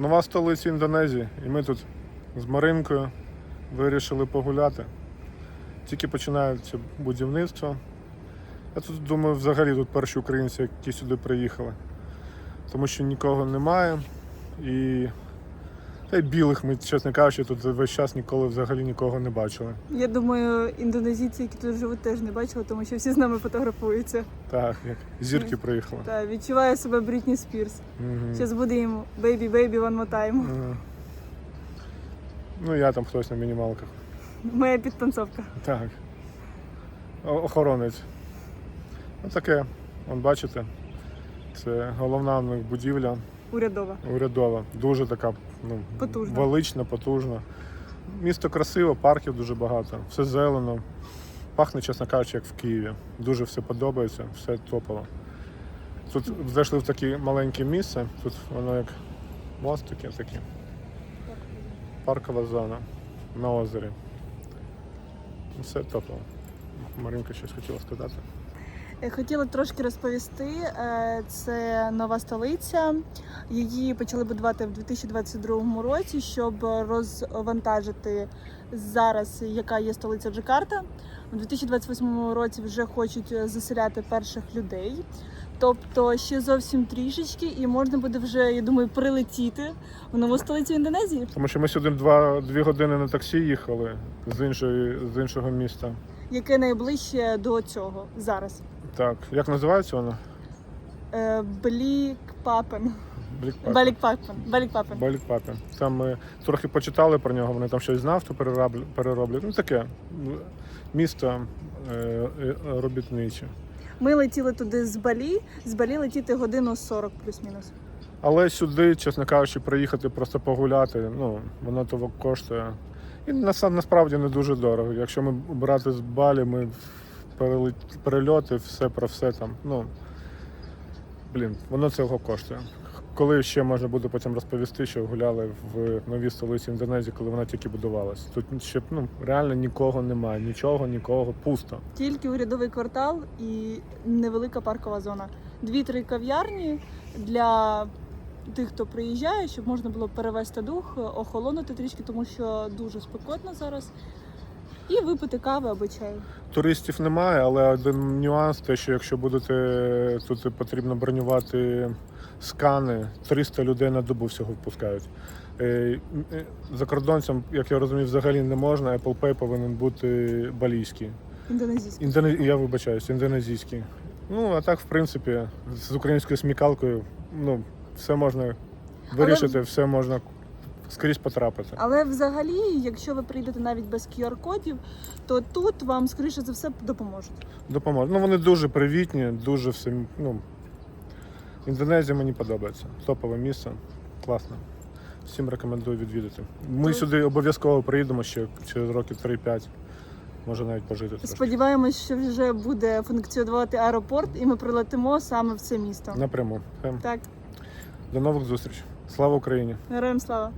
Нова столиця Індонезії. І ми тут з Маринкою вирішили погуляти. Тільки починається будівництво. Я тут думаю, взагалі тут перші українці, які сюди приїхали. Тому що нікого немає. І та й білих ми, чесно кажучи, тут весь час ніколи взагалі нікого не бачили. Я думаю, індонезійці, які тут живуть, теж не бачили, тому що всі з нами фотографуються. Так, як зірки приїхали. Та відчуваю себе Брітні Спірс. Мгм. Зараз буде їм бейбі, бейбі, one more time. Мгм. Ну, я там хтось на мінімалках. Моя підтанцовка. Так. О- Охоронець. Ну таке, вон бачите, це головна в них будівля Урядова. урядова. Дуже така ну, Потужна. велична, потужна. Місто красиво, парків дуже багато, все зелено. Пахне, чесно кажучи, як в Києві. Дуже все подобається, все топово. Тут зайшли в таке маленьке місце, тут воно як мостики такі. Паркова зона на озері. Все топово. Маринка щось хотіла сказати. Е, Хотіла трошки розповісти. Е, Це нова столиця. Її почали будувати в 2022 році, щоб розвантажити зараз, яка є столиця Джакарта. У 2028 році вже хочуть заселяти перших людей. Тобто ще зовсім трішечки, і можна буде вже, я думаю, прилетіти в нову столицю Індонезії. Тому що ми сюди два, дві години на таксі їхали з, іншої, з іншого міста. Яке найближче до цього зараз. Так, як називається воно? Е, Блікпапен. Блікпапен. Балікпапен. Балікпапен. Балікпапен. Там ми трохи почитали про нього, вони там щось з нафту перероблять. Ну таке місто е, е, робітниче. Ми летіли туди з Балі. З Балі летіти годину 40 плюс-мінус. Але сюди, чесно кажучи, приїхати просто погуляти, ну, воно того коштує. І насправді не дуже дорого. Якщо ми брати з Балі, ми перельоти, все про все там. Ну, блін, воно цього коштує. Коли ще можна буде потім розповісти, що гуляли в новій столиці Індонезії, коли вона тільки будувалась. Тут ще ну, реально нікого немає, нічого, нікого, пусто. Тільки урядовий квартал і невелика паркова зона. Дві-три кав'ярні для тих, хто приїжджає, щоб можна було перевести дух, охолонути трішки, тому що дуже спекотно зараз. І випити кави або чаю. Туристів немає, але один нюанс, те, що якщо будете тут потрібно бронювати скани, 300 людей на добу всього впускають. Е, е, Закордонцям, як я розумію, взагалі не можна. Apple Pay повинен бути балійський. Індонезійський. Індоне... Я вибачаюсь, індонезійський. Ну, а так, в принципі, з українською смікалкою ну, все можна вирішити, все можна скрізь потрапити. Але взагалі, якщо ви прийдете навіть без QR-кодів, то тут вам, скоріше за все, допоможуть. Допоможе. Ну вони дуже привітні, дуже все. Ну, Індонезія мені подобається. Топове місце. Класно. Всім рекомендую відвідати. Ми То- сюди обов'язково приїдемо ще через років 3-5. Може навіть пожити трошки. Сподіваємось, що вже буде функціонувати аеропорт, і ми прилетимо саме в це місто. Напряму. Так, До нових зустрічей. Слава Україні! героям слава!